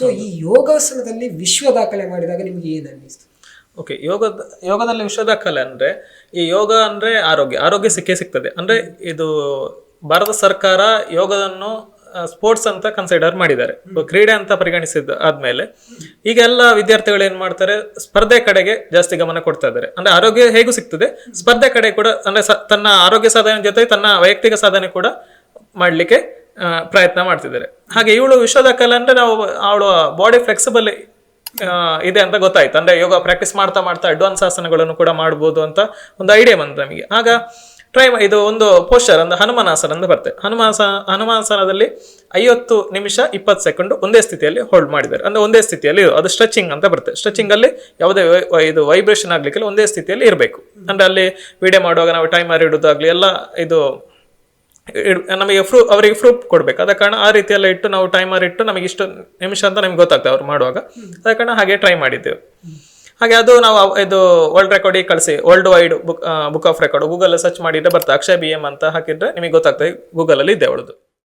So ಈ ಯೋಗಾಸನದಲ್ಲಿ ವಿಶ್ವ ದಾಖಲೆ ಮಾಡಿದಾಗ ನಿಮಗೆ ಏನು ಅನ್ನಿಸ್ತು? ಓಕೆ ಯೋಗ, ಯೋಗದಲ್ಲಿ ವಿಶ್ವ ದಾಖಲೆ ಅಂದ್ರೆ, ಈ ಯೋಗ ಅಂದ್ರೆ ಆರೋಗ್ಯ ಆರೋಗ್ಯ ಸಿಕ್ಕೇ ಸಿಗ್ತದೆ. ಅಂದ್ರೆ ಇದು ಭಾರತ ಸರ್ಕಾರ ಯೋಗವನ್ನು ಸ್ಪೋರ್ಟ್ಸ್ ಅಂತ ಕನ್ಸಿಡರ್ ಮಾಡಿದ್ದಾರೆ. ಕ್ರೀಡೆ ಅಂತ ಪರಿಗಣಿಸಿದ ಆದ್ಮೇಲೆ, ಈಗ ಎಲ್ಲ ವಿದ್ಯಾರ್ಥಿಗಳು ಏನ್ ಮಾಡ್ತಾರೆ, ಸ್ಪರ್ಧೆ ಕಡೆಗೆ ಜಾಸ್ತಿ ಗಮನ ಕೊಡ್ತಾ ಇದ್ದಾರೆ. ಅಂದ್ರೆ ಆರೋಗ್ಯ ಹೇಗೂ ಸಿಗ್ತದೆ, ಸ್ಪರ್ಧೆ ಕಡೆ ಕೂಡ, ಅಂದ್ರೆ ತನ್ನ ಆರೋಗ್ಯ ಸಾಧನೆ ಜೊತೆ ತನ್ನ ವೈಯಕ್ತಿಕ ಸಾಧನೆ ಕೂಡ ಮಾಡ್ಲಿಕ್ಕೆ ಪ್ರಯತ್ನ ಮಾಡ್ತಿದ್ದಾರೆ. ಹಾಗೆ ಇವಳು ವಿಶ್ವದ ದಾಖಲೆ ಅಂದ್ರೆ ನಾವು ಅವಳು ಬಾಡಿ ಫ್ಲೆಕ್ಸಿಬಲ್ ಇದೆ ಅಂತ ಗೊತ್ತಾಯ್ತು. ಅಂದ್ರೆ ಯೋಗ ಪ್ರಾಕ್ಟೀಸ್ ಮಾಡ್ತಾ ಮಾಡ್ತಾ ಅಡ್ವಾನ್ಸ್ ಆಸನಗಳನ್ನು ಕೂಡ ಮಾಡ್ಬೋದು ಅಂತ ಒಂದು ಐಡಿಯಾ ಬಂತು ನಮಗೆ. ಆಗ ಟ್ರೈ ಇದು ಒಂದು ಪೋಸ್ಟರ್ ಅಂದ್ರೆ ಹನುಮಾನಾಸನ ಅಂತ ಬರ್ತದೆ ಹನುಮಾಸ ಹನುಮಾನಾಸನದಲ್ಲಿ ಐವತ್ತು ನಿಮಿಷ ಇಪ್ಪತ್ತು ಸೆಕೆಂಡ್ ಒಂದೇ ಸ್ಥಿತಿಯಲ್ಲಿ ಹೋಲ್ಡ್ ಮಾಡಿದ್ದಾರೆ. ಅಂದ್ರೆ ಒಂದೇ ಸ್ಥಿತಿಯಲ್ಲಿ. ಅದು ಸ್ಟ್ರೆಚಿಂಗ್ ಅಂತ ಬರುತ್ತೆ. ಸ್ಟ್ರೆಚಿಂಗ್ ಅಲ್ಲಿ ಯಾವುದೇ ಇದು ವೈಬ್ರೇಷನ್ ಆಗ್ಲಿಕ್ಕಿಲ್ಲ ಒಂದೇ ಸ್ಥಿತಿಯಲ್ಲಿ ಇರಬೇಕು. ಅಂದ್ರೆ ಅಲ್ಲಿ ವಿಡಿಯೋ ಮಾಡುವಾಗ ನಾವು ಟೈಮರ್ ಇಡೋದಾಗ್ಲಿ, ಎಲ್ಲ ಇದು ನಮಗೆ ಫ್ರೂ ಅವರಿಗೆ ಪ್ರೂಫ್ ಕೊಡಬೇಕು. ಅದ ಕಾರಣ ಆ ರೀತಿಯೆಲ್ಲ ಇಟ್ಟು ನಾವು ಟೈಮರ್ ಇಟ್ಟು ನಮಗೆ ಇಷ್ಟು ನಿಮಿಷ ಅಂತ ನಮ್ಗೆ ಗೊತ್ತಾಗ್ತದೆ ಅವ್ರು ಮಾಡುವಾಗ. ಅದ ಕಾರಣ ಹಾಗೆ ಟ್ರೈ ಮಾಡಿದ್ದೇವೆ. ಹಾಗೆ ಅದು ನಾವು ಇದು ವರ್ಲ್ಡ್ ರೆಕಾರ್ಡಿಗೆ ಕಳಿಸಿ world wide book book of record Google search ಮಾಡಿದ್ರೆ ಬರ್ತದೆ ಅಕ್ಷಯ್ ಬಿ ಎಂ ಅಂತ ಹಾಕಿದ್ರೆ ನಿಮಗೆ ಗೊತ್ತಾಗ್ತದೆ ಗೂಗಲಲ್ಲಿ ಇದೆ ಅವಳದು.